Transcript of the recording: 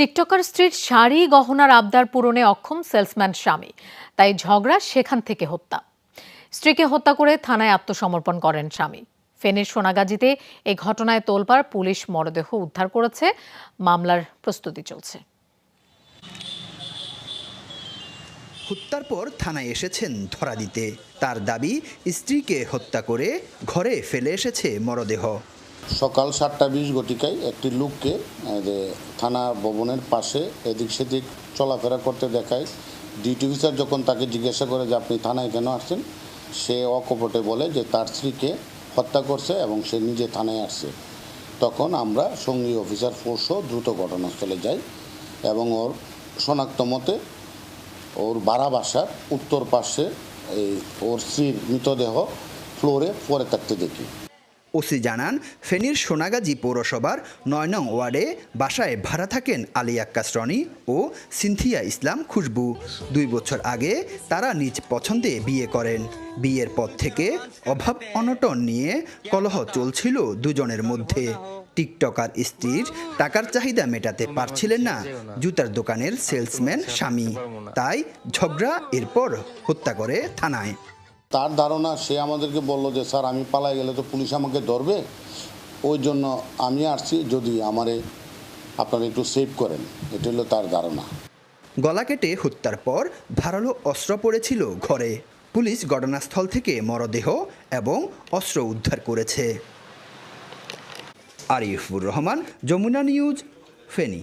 TikToker স্ত্রীর শাড়ি গহনার আবদার পূরণে অক্ষম সেলসম্যান স্বামী, তাই ঝগড়া সেখান থেকে হত্যা। স্ত্রীকে হত্যা করে থানায় আত্মসমর্পণ করেন স্বামী। ফেনীর সোনাগাজীতে এই ঘটনায় তোলপাড় পুলিশ মরদেহ উদ্ধার করেছে। মামলার প্রস্তুতি চলছে। হত্যার পর থানায় এসেছেন ধরা দিতে। তার দাবি, স্ত্রীকে হত্যা করে ঘরে ফেলে এসেছে মরদেহ। সকাল সাতটা বিশ ঘটিকায় একটি লোককে যে থানা ভবনের পাশে এদিক সেদিক চলাফেরা করতে দেখায়। ডিউটি অফিসার যখন তাকে জিজ্ঞাসা করে যে আপনি থানায় কেন আসছেন, সে অকপটে বলে যে তার স্ত্রীকে হত্যা করছে এবং সে নিজে থানায় আসছে। তখন আমরা সঙ্গী অফিসার ফোর্সও দ্রুত ঘটনাস্থলে যাই এবং ওর শনাক্ত মতে ওর বাড়া বাসার উত্তর পাশে এই ওর স্ত্রীর মৃতদেহ ফ্লোরে পরে থাকতে দেখি। ওসি জানান, ফেনীর সোনাগাজী পৌরসভার নয় নং ওয়ার্ডে বাসায় ভাড়া থাকেন আলী আক্কাস রনি ও সিনথিয়া ইসলাম খুশবু। দুই বছর আগে তারা নিজ পছন্দে বিয়ে করেন। বিয়ের পর থেকে অভাব অনটন নিয়ে কলহ চলছিল দুজনের মধ্যে। টিকটকার স্ত্রীর টাকার চাহিদা মেটাতে পারছিলেন না জুতার দোকানের সেলসম্যান স্বামী। তাই ঝগড়া এরপর হত্যা করে থানায়। তার ধারণা সে আমাদেরকে বলল যে, স্যার, আমি পালাই গেলে তো পুলিশ আমাকে ধরবে। ওই জন্য আমি আসছি, যদি আমারে আপনারা একটু সেভ করেন। এটা হলো তার ধারণা। গলা কেটে হত্যার পর ধারালো অস্ত্র পড়েছিল ঘরে। পুলিশ ঘটনাস্থল থেকে মরদেহ এবং অস্ত্র উদ্ধার করেছে। আরিফুর রহমান, যমুনা নিউজ, ফেনী।